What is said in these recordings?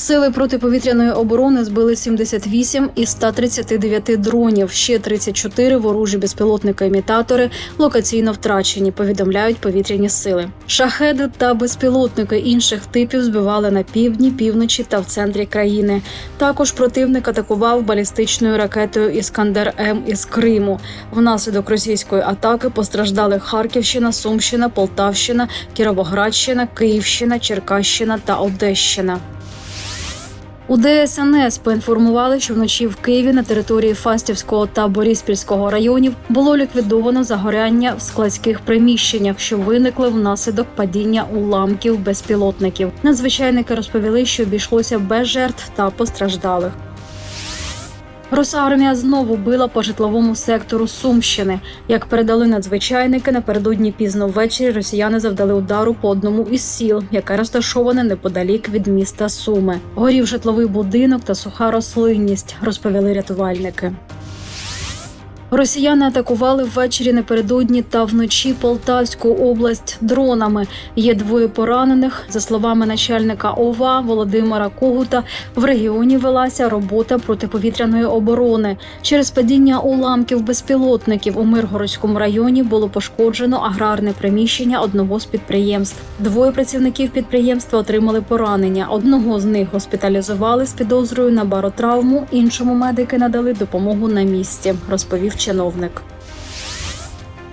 Сили протиповітряної оборони збили 78 із 139 дронів. Ще 34 ворожі безпілотники-імітатори локаційно втрачені. Повідомляють повітряні сили. Шахеди та безпілотники інших типів збивали на півдні, півночі та в центрі країни. Також противник атакував балістичною ракетою Іскандер М із Криму. Внаслідок російської атаки постраждали Харківщина, Сумщина, Полтавщина, Кіровоградщина, Київщина, Черкащина та Одещина. У ДСНС поінформували, що вночі в Києві на території Фастівського та Боріспільського районів було ліквідовано загоряння в складських приміщеннях, що виникли внаслідок падіння уламків безпілотників. Надзвичайники розповіли, що обійшлося без жертв та постраждалих. Росармія знову била по житловому сектору Сумщини. Як передали надзвичайники, напередодні пізно ввечері росіяни завдали удару по одному із сіл, яке розташоване неподалік від міста Суми. Горів житловий будинок та суха рослинність, розповіли рятувальники. Росіяни атакували ввечері напередодні та вночі Полтавську область дронами. Є двоє поранених. За словами начальника ОВА Володимира Когута, в регіоні велася робота протиповітряної оборони. Через падіння уламків безпілотників у Миргородському районі було пошкоджено аграрне приміщення одного з підприємств. Двоє працівників підприємства отримали поранення. Одного з них госпіталізували з підозрою на баротравму. Іншому медики надали допомогу на місці, розповів чиновник.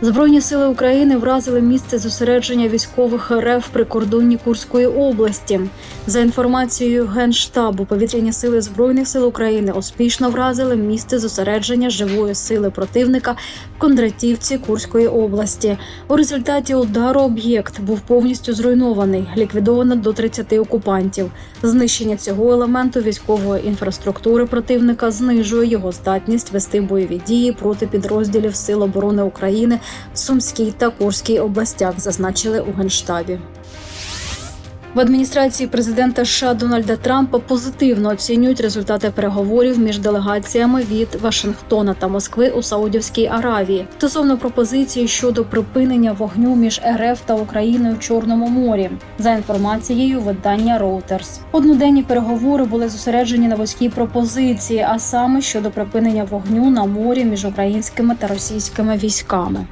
Збройні сили України вразили місце зосередження військових РФ в прикордонні Курської області. За інформацією Генштабу, повітряні сили збройних сил України успішно вразили місце зосередження живої сили противника в Кондратівці Курської області. У результаті удару об'єкт був повністю зруйнований, ліквідовано до 30 окупантів. Знищення цього елементу військової інфраструктури противника знижує його здатність вести бойові дії проти підрозділів Сил оборони України в Сумській та Курській областях, зазначили у генштабі. В адміністрації президента США Дональда Трампа позитивно оцінюють результати переговорів між делегаціями від Вашингтона та Москви у Саудівській Аравії стосовно пропозиції щодо припинення вогню між РФ та Україною в Чорному морі. За інформацією видання Reuters. Одноденні переговори були зосереджені на вузькій пропозиції, а саме щодо припинення вогню на морі між українськими та російськими військами.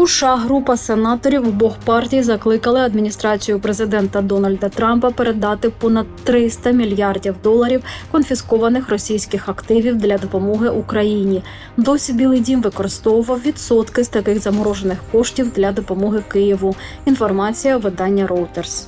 У США група сенаторів обох партій закликали адміністрацію президента Дональда Трампа передати понад 300 мільярдів доларів конфіскованих російських активів для допомоги Україні. Досі Білий Дім використовував відсотки з таких заморожених коштів для допомоги Києву. Інформація видання Reuters.